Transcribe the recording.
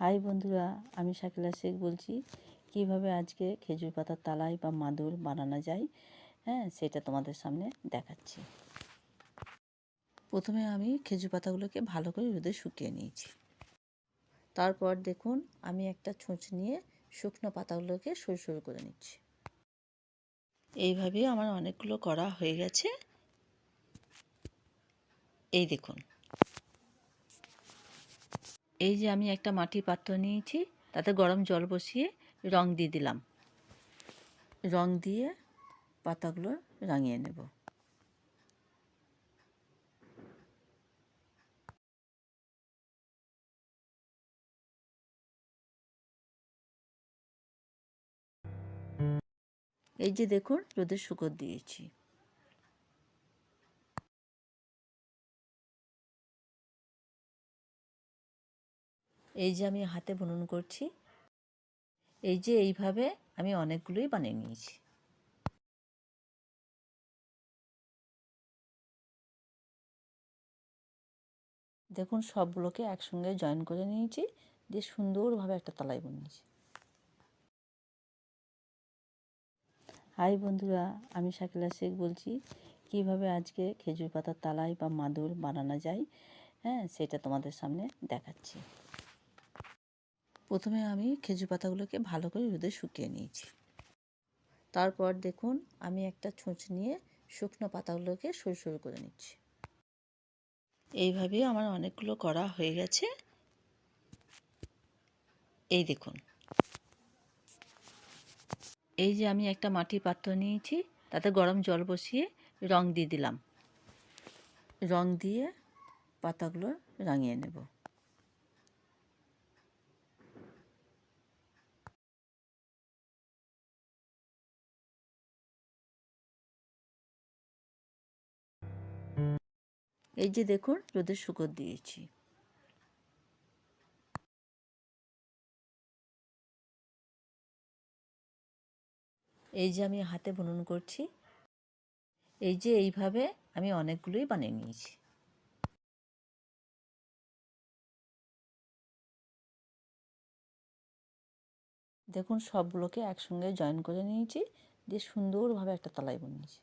High বন্ধুরা, আমি শাকিলা শেখ বলছি, কীভাবে আজকে খেজুর পাতার তালাই বা মাদুর বানানো যায়? হ্যাঁ সেটা তোমাদের সামনে দেখাচ্ছি। প্রথমে আমি খেজুর পাতাগুলোকে ভালো করে রোদে শুকিয়ে নিয়েছি। তারপর দেখুন, আমি একটা ছুঁচ নিয়ে শুকনো পাতাগুলোকে সরু সরু করে নিচ্ছি। এইভাবে আমার অনেকগুলো করা হয়ে গেছে। এই দেখুন। এই যে আমি একটা মাটির পাত্র নিয়েছি, তাতে গরম জল বসিয়ে রং দিয়ে দিলাম। রং দিয়ে পাতাগুলো রাঙিয়ে নেব। এই যে দেখুন, রোদে শুকর দিয়েছি। এই যে আমি হাতে বুনন করছি, এই যে এইভাবে আমি অনেকগুলোই বানিয়ে নিয়েছি। দেখুন, সবগুলোকে একসঙ্গে জয়েন করে নিয়েছি, দিয়ে সুন্দরভাবে একটা তালাই বানিয়েছি। হাই বন্ধুরা, আমি শাকিলা শেখ বলছি, কীভাবে আজকে খেজুর পাতার তালাই বা মাদুর বানানো যায়? হ্যাঁ সেটা তোমাদের সামনে দেখাচ্ছি। প্রথমে আমি খেজুর পাতাগুলোকে ভালো করে রোদে শুকিয়ে নিয়েছি। তারপর দেখুন, আমি একটা ছুঁচ নিয়ে শুকনো পাতাগুলোকে সরু সরু করে নিচ্ছি। এইভাবে আমার অনেকগুলো করা হয়ে গেছে। এই দেখুন। এই যে আমি একটা মাটির পাত্র নিয়েছি, তাতে গরম জল বসিয়ে রং দিয়ে দিলাম। রং দিয়ে পাতাগুলো রাঙিয়ে নেব। এই যে দেখুন রোদে শুকর দিয়েছি। এই যে আমি হাতে বুনন করছি। এই যে এইভাবে আমি অনেকগুলোই বানিয়ে নিয়েছি। দেখুন, সবগুলোকে একসঙ্গে জয়েন করে নিয়েছি। দিয়ে সুন্দরভাবে একটা তালাই বানিয়েছি।